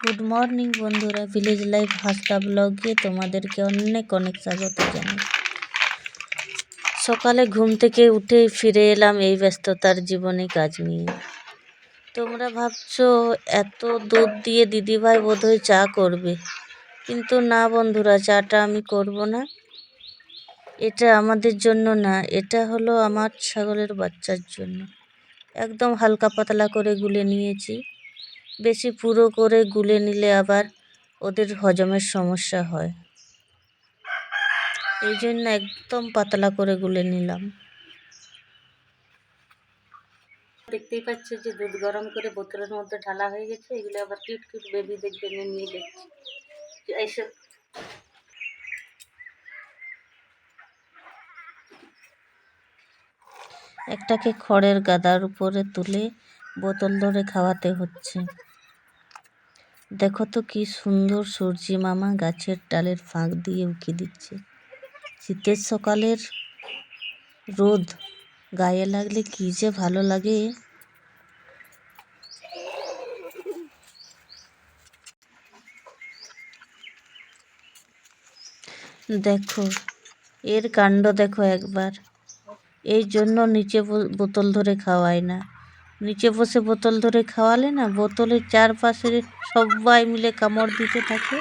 Good morning বন্ধুরা। Village life হাসটা ব্লগে তোমাদেরকে অনেক অনেক স্বাগত জানাই। সকালে ঘুম থেকে উঠে ফিরে এলাম এই ব্যস্ততার জীবনে কাজ নিয়ে। তোমরা ভাবছ, এত দুধ দিয়ে দিদিভাই বোধহয় চা করবে। কিন্তু না, বন্ধুরা, চাটা আমি করব না। এটা আমাদের জন্য না, এটা হলো আমার ছাগলের বাচ্চার জন্য। একদম হালকা পাতলা করে গুলে নিয়েছি। বেশি পুরো করে গুলে নিলে আবার ওদের হজমের সমস্যা হয়। এই জন্য একদম পাতলা করে গুলে নিলাম। দেখতেই পাচ্ছ যে দুধ গরম করে বোতলের মধ্যে ঢালা হয়ে গেছে এগুলো আবার কিউট কিউট বেবিদের জন্য নিয়ে দেখছি। এইসব একটাকে খড়ের গাদার উপরে তুলে বোতল ধরে খাওয়াতে হচ্ছে। দেখো তো কি সুন্দর সূর্যি মামা গাছের ডালের ফাঁক দিয়ে উঁকি দিচ্ছে। শীতের সকালের রোদ গায়ে লাগলে কি যে ভালো লাগে। দেখো, এর কাণ্ড দেখো একবার। এই জন্য নিচে বোতল ধরে খাওয়ায় না। নিচে বসে বোতল ধরে খাওয়ালে না, বোতলের চারপাশে সবাই মিলে কামড় দিতে থাকে,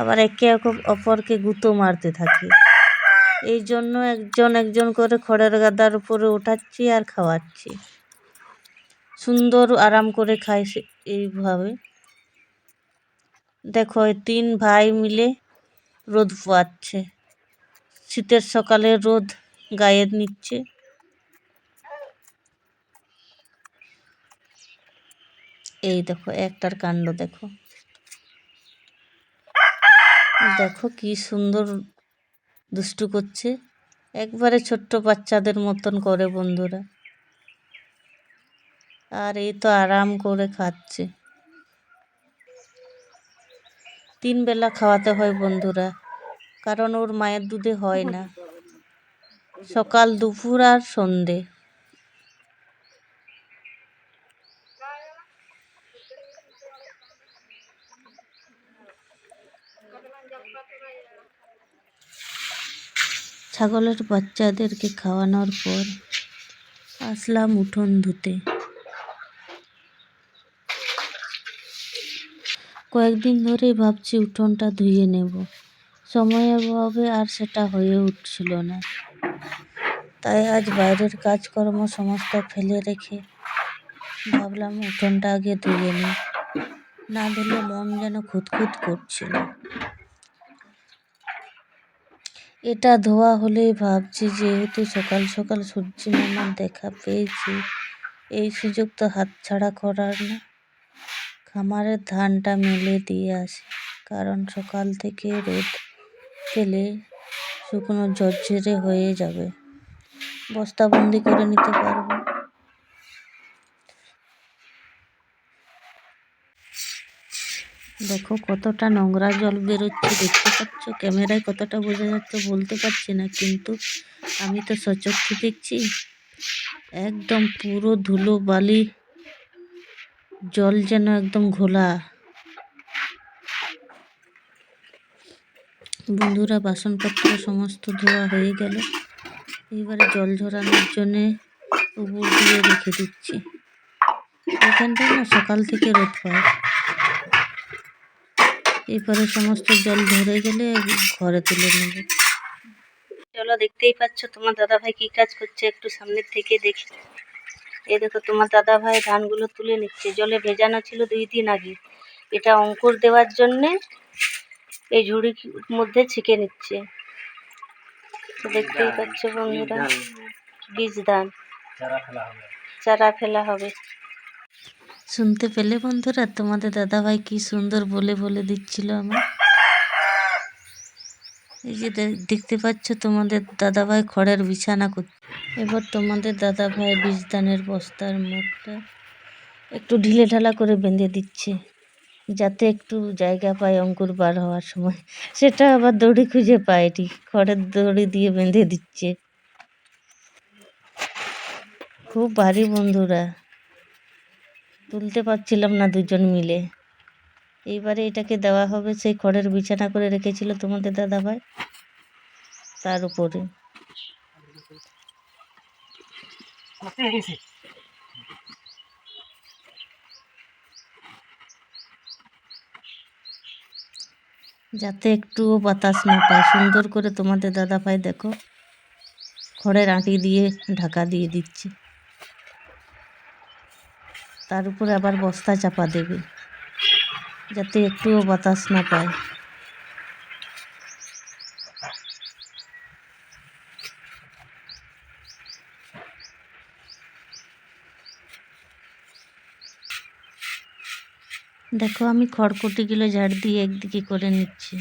আবার একে অপরকে গুঁতো মারতে থাকে। এই জন্য একজন একজন করে খড়ের গাদার উপরে ওঠাচ্ছি আর খাওয়াচ্ছি। সুন্দর আরাম করে খায় এইভাবে। দেখো তিন ভাই মিলে রোদ পোয়াচ্ছে। শীতের সকালে রোদ গায়ে নিচ্ছে। এই দেখো, একটার কাণ্ড দেখো। দেখো কি সুন্দর দুষ্টু করছে। একবারে ছোট্ট বাচ্চাদের মতন করে বন্ধুরা। আর এই তো আরাম করে খাচ্ছে। তিন বেলা খাওয়াতে হয় বন্ধুরা, কারণ ওর মায়ের দুধে হয় না। সকাল দুপুর আর সন্ধে। ছাগলের বাচ্চাদেরকে খাওয়ানোর পর আসলাম উঠোন ধুতে। কয়েকদিন ধরেই ভাবছি উঠোনটা ধুয়ে নেব। সময়ের অভাবে আর সেটা হয়ে উঠছিল না। তাই আজ বাইরের কাজকর্ম সমস্ত ফেলে রেখে ভাবলাম উঠোনটা আগে ধুয়ে নিই। না ধুলে মন যেন খুঁতখুত করছিল। এটা ধোয়া হলেই ভাবছি, যেহেতু সকাল সকাল সূর্য মামা দেখা পেয়েছি, এই সুযোগ তো হাতছাড়া করার না। খামারের ধানটা মেলে দিয়ে আসি, কারণ সকাল থেকে রোদ পেলে শুকনো ঝরঝরে হয়ে যাবে। বস্তাবন্দি করে নিতে পারব। দেখো কতটা নোংরা জল বেরোচ্ছে, দেখতে পাচ্ছ? ক্যামেরায় কতটা বোঝা যাচ্ছে বলতে পারছি না, কিন্তু আমি তো সচক্ষে দেখছি একদম পুরো ধুলো বালি, জল যেন একদম ঘোলা। বন্ধুরা, বাসনপত্র সমস্ত ধোয়া হয়ে গেল। এবারে জল ঝরানোর জন্যে উপর দিয়ে রেখে দিচ্ছি। এখানটা না সকাল থেকে রোদ পায় এরপরে সমস্ত জল ধরে গেলে ঘরে তুলে নেব। চলো দেখতেই পাচ্ছ তোমার দাদা ভাই কি কাজ করছে একটু সামনের থেকে দেখি। এই দেখো তোমার দাদা ভাই ধানগুলো তুলে নিচ্ছে। জলে ভেজানো ছিল দুই দিন আগে। এটা অঙ্কুর দেওয়ার জন্যে এই ঝুড়ির মধ্যে ছিকে নিচ্ছে। তো দেখতেই পাচ্ছ বন্ধুরা বীজ ধান। চারা ফেলা হবে। শুনতে পেলে বন্ধুরা? তোমাদের দাদাভাই কি সুন্দর বলে বলে দিচ্ছিল আমার এই যে দেখতে পাচ্ছ তোমাদের দাদাভাই খড়ের বিছানা করছে এবার তোমাদের দাদা দাদাভাই বীজদানের বস্তার মুখটা একটু ঢিলে ঢালা করে বেঁধে দিচ্ছে, যাতে একটু জায়গা পায় অঙ্কুর বার হওয়ার সময়। সেটা আবার দড়ি খুঁজে পায় ঠিক খড়ের দড়ি দিয়ে বেঁধে দিচ্ছে। খুব ভারী বন্ধুরা। তুলতে পারছিলাম না দুজন মিলে। এইবারে এটাকে দেওয়া হবে, সেই খড়ের বিছানা করে রেখেছিল তোমাদের দাদাভাই, তার উপরে। যাতে একটুও বাতাস না পায়। সুন্দর করে তোমাদের দাদাভাই দেখো, খড়ের আঁটি দিয়ে ঢাকা দিয়ে দিচ্ছে। তার উপরে আবার বস্তা চাপা দেবে, যাতে একটুও বাতাস না পায়। দেখো, আমি খড়কুটিগুলো ঝাড় দিয়ে একদিকে করে নিচ্ছি।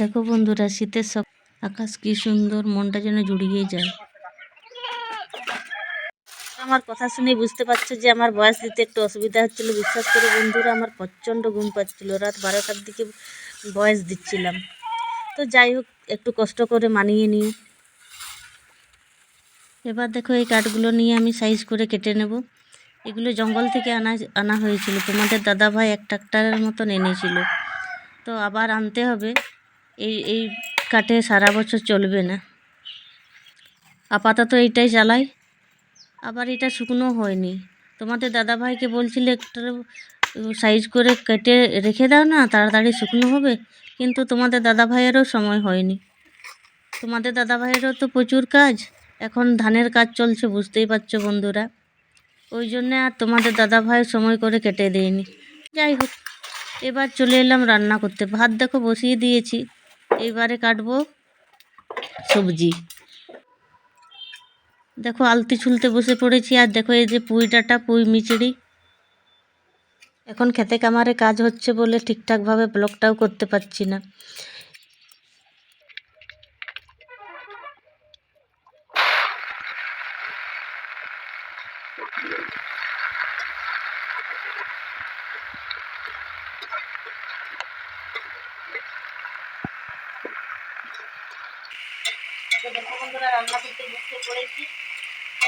দেখো বন্ধুরা, শীতের সক আকাশ কি সুন্দর, মনটা যেন জুড়িয়ে যায়। আমার কথা শুনে বুঝতে পারছ যে আমার বয়স দিতে একটু অসুবিধা হচ্ছিল। বিশ্বাস করে বন্ধুরা, আমার প্রচণ্ড ঘুম পাচ্ছিল। রাত বারোটার দিকে বয়স দিচ্ছিলাম। তো যাই হোক, একটু কষ্ট করে মানিয়ে নিই। এবার দেখো এই কাঠগুলো নিয়ে আমি সাইজ করে কেটে নেব। এগুলো জঙ্গল থেকে আনা আনা হয়েছিল। তোমাদের দাদাভাই এক ট্রাক্টারের মতন এনেছিল। তো আবার আনতে হবে। এই এই কাঠে সারা বছর চলবে না। আপাতত এইটাই চালাই। আবার এটা শুকনো হয়নি। তোমাদের দাদাভাইকে বলছিলে একটু সাইজ করে কেটে রেখে দাও না, তাড়াতাড়ি শুকনো হবে। কিন্তু তোমাদের দাদাভাইয়েরও সময় হয়নি। তোমাদের দাদাভাইয়েরও তো প্রচুর কাজ। এখন ধানের কাজ চলছে, বুঝতেই পারছ বন্ধুরা। ওই জন্যে আর তোমাদের দাদাভাই সময় করে কেটে দেয়নি। যাই হোক, এবার চলে এলাম রান্না করতে। ভাত দেখো বসিয়ে দিয়েছি। এইবারে কাটবো সবজি। দেখো আলতি ছুলতে বসে পড়েছি, আর দেখো এই যে পুঁই ডাঁটা, পুঁই মিচড়ি। এখন খেতে কামারে কাজ হচ্ছে বলে ঠিকঠাকভাবে ব্লকটাও করতে পারছি না তো দেখো বন্ধুরা রান্না করতে বসে পড়েছি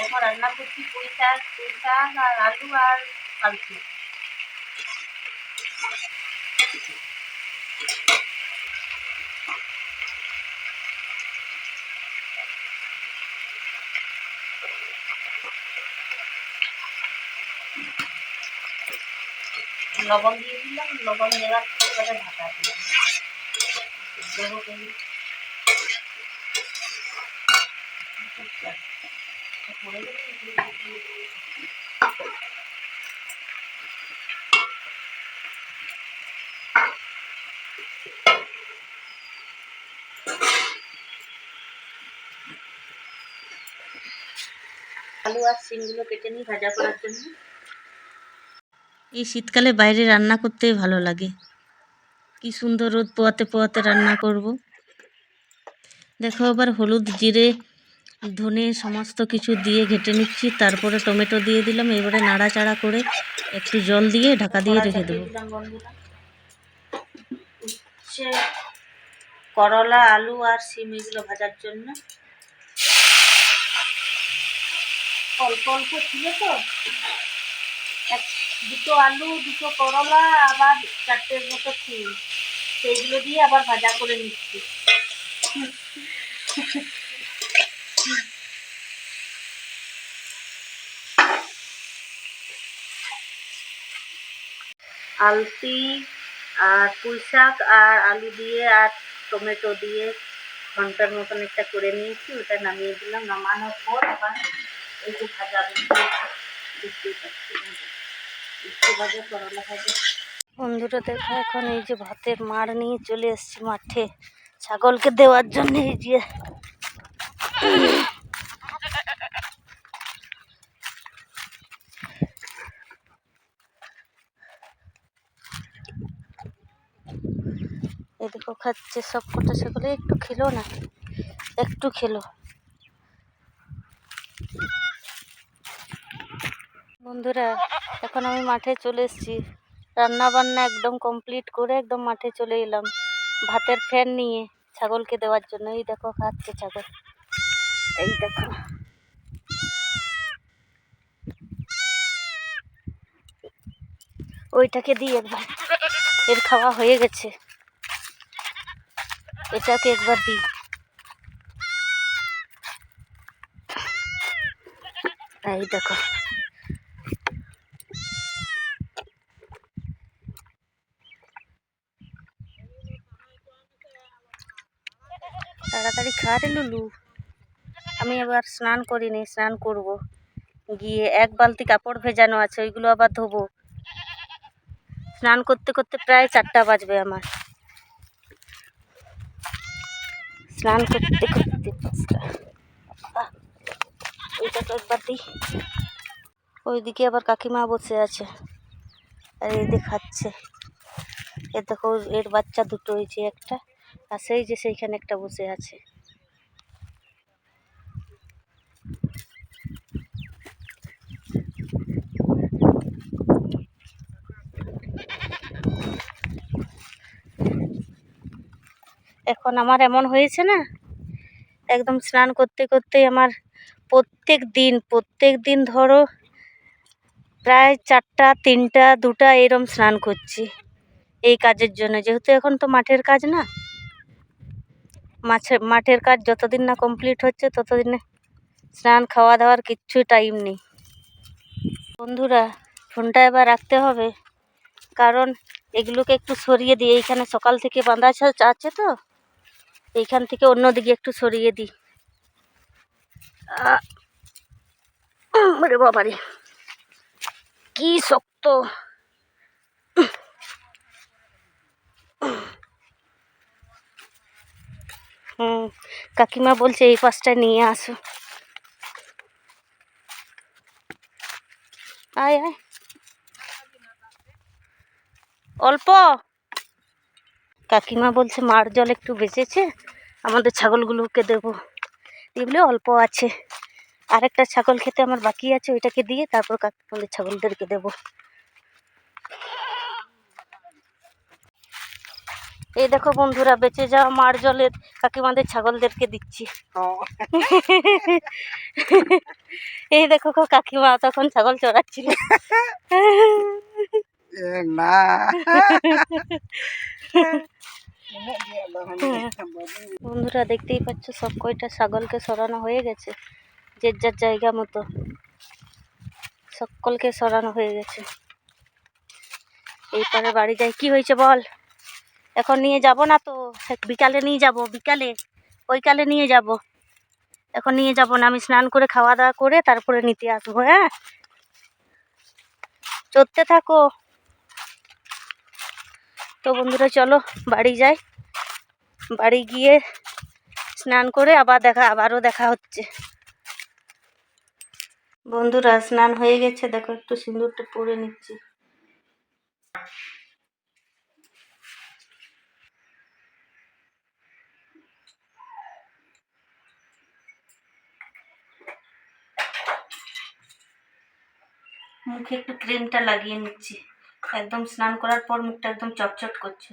এখন রান্না করছি পুঁই শাক পুঁই শাক আর আলু আর আলু লবণ দিয়ে দিলাম লবণ দেওয়ার পরে এবারে ঢাকা দিলাম সিদ্ধ হোক এই। পড়ে আলু আর সিমগুলো কেটে নিই ভাজা করার জন্য। এই শীতকালে বাইরে রান্না করতেই ভালো লাগে। কি সুন্দর রোদ পোয়াতে পোয়াতে রান্না করব। দেখো আবার হলুদ জিরে ধনে সমস্ত কিছু দিয়ে ঘেটে নিচ্ছি। তারপরে টমেটো দিয়ে দিলাম। এবারে নাড়াচাড়া করে একটু জল দিয়ে ঢাকা দিয়ে রেখে দেবো। করলা আলু আর সিম এগুলো ভাজার জন্য। অল্প অল্প ছিল তো। এক, দুটো আলু, দুটো করলা, আবার চারটের মতো সিম সেইগুলো দিয়ে আবার ভাজা করে নিচ্ছি। আলতি আর পুঁই শাক আর আলু দিয়ে আর টমেটো দিয়ে ঘণ্টার মতন একটা করে নিয়েছি, ওটা নামিয়ে দিলাম। নামানোর পর আবার ভাজা ভাজা বন্ধুরা দেখো, এখন এই যে ভাতের মাড় নিয়ে চলে এসেছি মাঠে। ছাগলকে দেওয়ার জন্য এই যে। এই দেখো খাচ্ছে সব কটা ছাগলে, একটু খেলো না, একটু খেলো। বন্ধুরা, এখন আমি মাঠে চলে এসেছি। রান্না বান্না একদম কমপ্লিট করে একদম মাঠে চলে এলাম। ভাতের ফ্যান নিয়ে ছাগলকে দেওয়ার জন্য। এই দেখো, খাচ্ছে ছাগল। এই দেখো। ওইটাকে দিই একবার এর খাওয়া হয়ে গেছে। এটাকে একবার দিই। এই দেখো। তাড়াতাড়ি খা রে লুলু আমি এবার স্নান করিনি, স্নান করব। গিয়ে এক বালতি কাপড় ভেজানো আছে, ওইগুলো আবার ধোবো। স্নান করতে করতে প্রায় চারটা বাজবে আমার। স্নান করতে করতে একবার ওইদিকে আবার কাকিমা বসে আছে। আর এই দেখাচ্ছে। এ দেখো, এর বাচ্চা দুটো হয়েছে একটা। আর সেই যে সেইখানে একটা বসে আছে। এখন আমার এমন হয়েছে না, একদম স্নান করতে করতে আমার প্রত্যেক দিন প্রত্যেক দিন ধরো প্রায় চারটা, তিনটা, দুটা এরম স্নান করছি এই কাজের জন্য। যেহেতু এখন তো মাঠের কাজ না মাছের মাঠের কাজ যতদিন না কমপ্লিট হচ্ছে, ততদিনে স্নান খাওয়া দাওয়ার কিচ্ছু টাইম নেই। বন্ধুরা, ফোনটা এবার রাখতে হবে, কারণ এগুলোকে একটু সরিয়ে দিই এইখানে সকাল থেকে বাঁধা আছে- তো, এইখান থেকে অন্যদিকে একটু সরিয়ে দিই। বাবারে কি শক্ত। কাকিমা বলছে এই পাশটা নিয়ে আসো। আয় আয়। অল্প। কাকিমা বলছে, মার জল একটু বেঁচেছে, আমাদের ছাগলগুলোকে দেবো। এগুলো অল্প আছে। আরেকটা ছাগল খেতে আমার বাকি আছে, ওইটাকে দিয়ে তারপর কাকিমাদের ছাগলদেরকে দেবো। এই দেখো বন্ধুরা বেঁচে যাওয়া মার জলের কাকিমাদের ছাগলদেরকে দিচ্ছি। এই দেখো কাকিমা তখন ছাগল চড়াচ্ছিল। না। বন্ধুরা দেখতেই পাচ্ছ সব কয়টা ছাগলকে সরানো হয়ে গেছে যে যার জায়গা মতো। সকলকে সরানো হয়ে গেছে। এইপারে বাড়ি যাই কি হয়েছে বল? এখন নিয়ে যাব না তো। বিকালে নিয়ে যাব, বিকালে, ওইকালে নিয়ে যাব। এখন নিয়ে যাব না, আমি স্নান করে খাওয়া দাওয়া করে তারপরে নিতে আসব হ্যাঁ? চড়তে থাকো। তো বন্ধুরা, চলো বাড়ি যাই। বাড়ি গিয়ে স্নান করে আবার দেখা, আবারও দেখা হচ্ছে। বন্ধুরা, স্নান হয়ে গেছে, দেখো একটু সিঁদুরটা পরে নিচ্ছি। মুখে একটু ক্রিমটা লাগিয়ে নিচ্ছি। একদম স্নান করার পর মুখটা একদম চটচট করছে।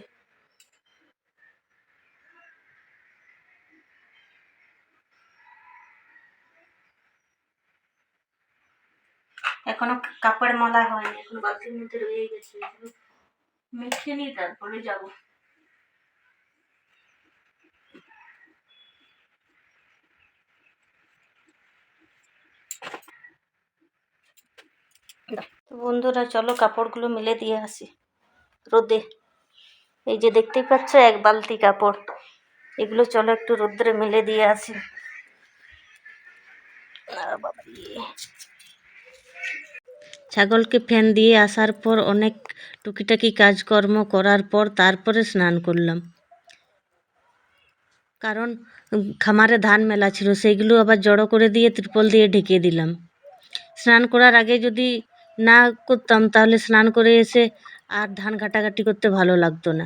এখনও কাপড় মালা হয়নি, এখন বালতির মধ্যে রয়ে গেছে। মেখে নিই তারপরে যাব তো বন্ধুরা, চলো কাপড়গুলো মেলে দিয়ে আসি। রোদে। এই যে দেখতেই পাচ্ছ, এক বালতি কাপড়। এগুলো চলো একটু রোদ্রে মেলে দিয়ে আসি। ছাগলকে ফ্যান দিয়ে আসার পর অনেক টুকিটাকি কাজকর্ম করার পর তারপরে স্নান করলাম। কারণ খামারে ধান মেলা ছিল, সেইগুলো আবার জড়ো করে দিয়ে ত্রিপল দিয়ে ঢেকে দিলাম। স্নান করার আগে যদি না করতাম তাহলে স্নান করে এসে আর ধান ঘাটাঘাটি করতে ভালো লাগতো না।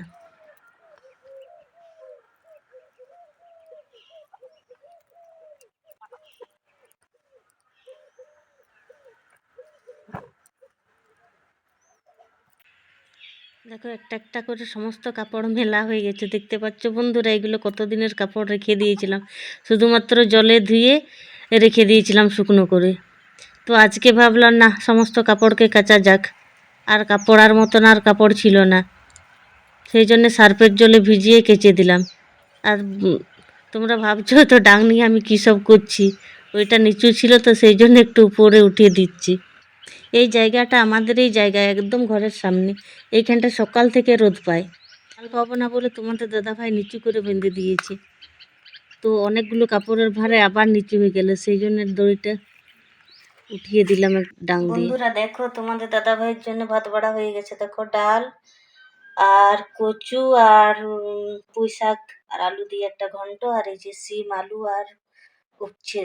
দেখো, একটা একটা করে সমস্ত কাপড় মেলা হয়ে গেছে। দেখতে পাচ্ছ বন্ধুরা, এগুলো কত দিনের কাপড় রেখে দিয়েছিলাম? শুধুমাত্র জলে ধুয়ে রেখে দিয়েছিলাম শুকনো করে। তো আজকে ভাবলাম, না, সমস্ত কাপড়কে কাচা যাক। আর কাপড়ার মতন আর কাপড় ছিল না। সেই জন্য সার্ফের জলে ভিজিয়ে কেচে দিলাম। আর তোমরা ভাবছ, তো ডাং নিয়ে আমি কী সব করছি? ওইটা নিচু ছিল তো সেই জন্য একটু উপরে উঠিয়ে দিচ্ছি। এই জায়গাটা আমাদের এই জায়গা একদম ঘরের সামনে। এইখানটা সকাল থেকে রোদ পায়। কাল পাবো না বলে তোমাদের দাদাভাই নিচু করে বেঁধে দিয়েছে। তো অনেকগুলো কাপড়ের ভারে আবার নিচু হয়ে গেল। সেই জন্য দড়িটা উঠিয়ে দিলাম ডাং দিয়ে। বন্ধুরা দেখো তোমাদের দাদা ভাইয়ের জন্য ভাত বাড়া হয়ে গেছে। দেখো ডাল আর কচু আর পুঁই শাক আর আলু দিয়ে একটা ঘন্ট আর এই যে সিম আলু আর উচ্ছে।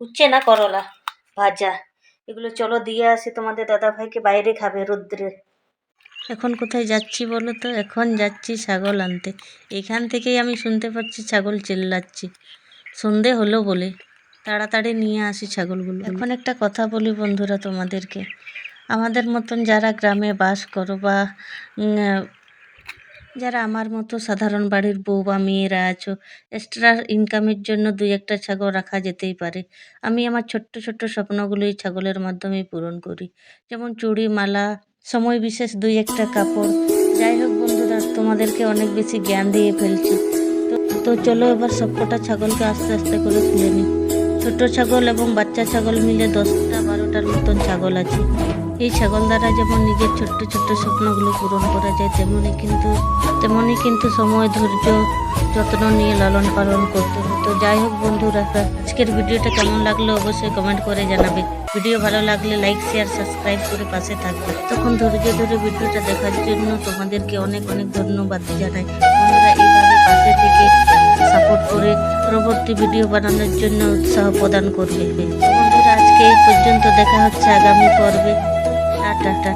উচ্ছে না করলা ভাজা। এগুলো চলো দিয়ে আসি তোমাদের দাদা ভাইকে বাইরে খাবে রোদ্রে। এখন কোথায় যাচ্ছি বলো তো? এখন যাচ্ছি ছাগল আনতে। এখান থেকেই আমি শুনতে পাচ্ছি ছাগল চেল্লাচ্ছি। সন্ধে হলো বলে। তাড়াতাড়ি নিয়ে আসি ছাগলগুলো। এখন একটা কথা বলি বন্ধুরা তোমাদেরকে। আমাদের মতন যারা গ্রামে বাস করো বা যারা আমার মতো সাধারণ বাড়ির বউ বা মেয়েরা আছো এক্সট্রা ইনকামের জন্য দুই একটা ছাগল রাখা যেতেই পারে। আমি আমার ছোট্ট ছোট্ট স্বপ্নগুলো এই ছাগলের মাধ্যমেই পূরণ করি। যেমন চুড়ি, মালা, সময় বিশেষ দুই একটা কাপড়। যাই হোক বন্ধুরা, তোমাদেরকে অনেক বেশি জ্ঞান দিয়ে ফেলছি। তো চলো এবার সবকটা ছাগলকে আস্তে আস্তে করে খুলে নিই। ছোট ছাগল এবং বাচ্চা ছাগল মিলে দশটা বারোটার মতন ছাগল আছে। এই ছাগল দ্বারা যেমন নিজের ছোট্ট ছোট্ট স্বপ্নগুলো পূরণ করা যায় তেমনই কিন্তু তেমনই কিন্তু সময় ধৈর্য, যত্ন নিয়ে লালন পালন করতে হয় তো যাই হোক বন্ধুরা, আজকের ভিডিওটা কেমন লাগল অবশ্যই কমেন্ট করে জানাবে। ভিডিও ভালো লাগলে লাইক শেয়ার সাবস্ক্রাইব করে পাশে থাকবে। তখন ধৈর্য ধরে ভিডিওটা দেখার জন্য তোমাদেরকে অনেক অনেক ধন্যবাদ জানাই। বন্ধুরা, এইভাবে পাশে থেকে সাপোর্ট করে পরবর্তী ভিডিও বানানোর জন্য উৎসাহ প্রদান করবে। বন্ধুরা, আজকে এই পর্যন্ত। দেখা হচ্ছে আগামী পর্বে। টাটা